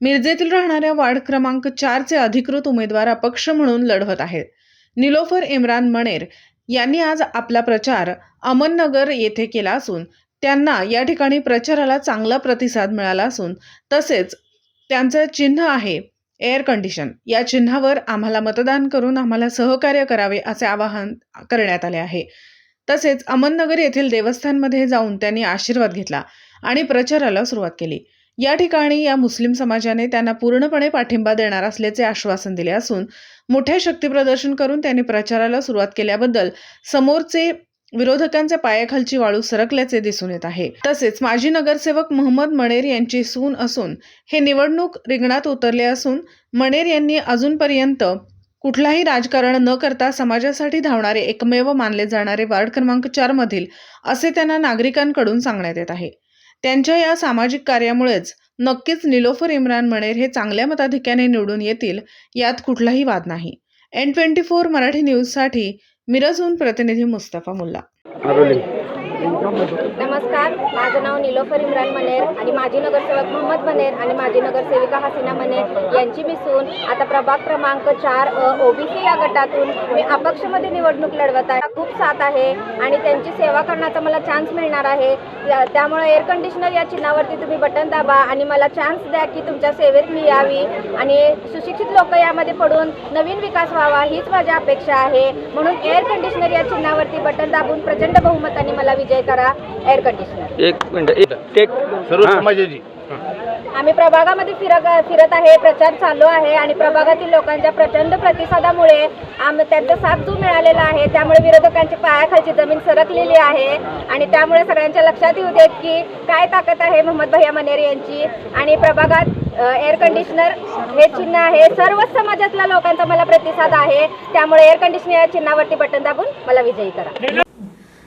मिरजेतील राहणाऱ्या वार्ड क्रमांक चारचे अधिकृत उमेदवार अपक्ष म्हणून लढवत आहेत. निलोफर इम्रान मणेर यांनी आज आपला प्रचार अमननगर येथे केला असून त्यांना या ठिकाणी प्रचाराला चांगला प्रतिसाद मिळाला असून तसेच त्यांचं चिन्ह आहे एअर कंडिशन या चिन्हावर आम्हाला मतदान करून आम्हाला सहकार्य करावे असे आवाहन करण्यात आले आहे. तसेच अमननगर येथील देवस्थानमध्ये जाऊन त्यांनी आशीर्वाद घेतला आणि प्रचाराला सुरुवात केली. या ठिकाणी या मुस्लिम समाजाने त्यांना पूर्णपणे पाठिंबा देणार असल्याचे आश्वासन दिले असून मोठे शक्तीप्रदर्शन करून त्यांनी प्रचाराला सुरुवात केल्याबद्दल समोरचे विरोधकांच्या पायाखालची वाळू सरकल्याचे दिसून येत आहे. तसेच माजी नगरसेवक मोहम्मद मणेर यांची सून असून हे निवडणूक रिंगणात उतरले असून मणेर यांनी अजूनपर्यंत कुठलाही राजकारण न करता समाजासाठी धावणारे एकमेव मानले जाणारे वार्ड क्रमांक चार मधील असे त्यांना नागरिकांकडून सांगण्यात येत आहे. त्यांच्या या सामाजिक कार्यामुळेच नक्कीच निलोफर इम्रान मणेर हे चांगल्या मताधिक्याने निवडून येतील यात कुठलाही वाद नाही. एन ट्वेंटी फोर मराठी न्यूजसाठी मिरजहून प्रतिनिधी मुस्तफा मुल्ला. नमस्कार. माझं नाव निलोफर इम्रान मनेर आणि माजी नगरसेवक मोहम्मद मनेर आणि माजी नगरसेविका हसीना मनेर यांची मी सून. आता प्रभाग क्रमांक चार ओबीसी या गटातून मी अपक्षमध्ये निवडणूक लढवत आहे. खूप साथ आहे आणि त्यांची सेवा करण्याचा मला चान्स मिळणार आहे. या- त्यामुळे एअर कंडिशनर या चिन्हावरती तुम्ही बटन दाबा आणि मला चान्स द्या की तुमच्या सेवेत मी यावी. आणि सुशिक्षित लोक यामध्ये पडून नवीन विकास व्हावा हीच माझी अपेक्षा आहे. म्हणून एअर कंडिशनर या चिन्हावरती बटन दाबून प्रचंड बहुमताने मला विजय करा. एअर कंडिशनर एक मिनिट एक टेक. सर्व हां. समाजाची. आम्ही प्रभागामध्ये फिरक फिरत आहे प्रचार चालू आहे आणि प्रभागातील लोकांच्या प्रचंड प्रतिसादामुळे आम त्यांचा साथ जो मिळालेला आहे त्यामुळे विरोधकांच्या पायाखालची जमीन सरकलेली आहे आणि त्यामुळे सगळ्यांच्या लक्षात येऊ देत की काय ताकद आहे मोहम्मद भैया मनेर यांची आणि प्रभागात एअर कंडिशनर हे चिन्ह आहे. सर्व समाजातल्या लोकांचा मला प्रतिसाद आहे. त्यामुळे एअर कंडिशनर या चिन्हावरती बटन दाबून मला विजयी करा.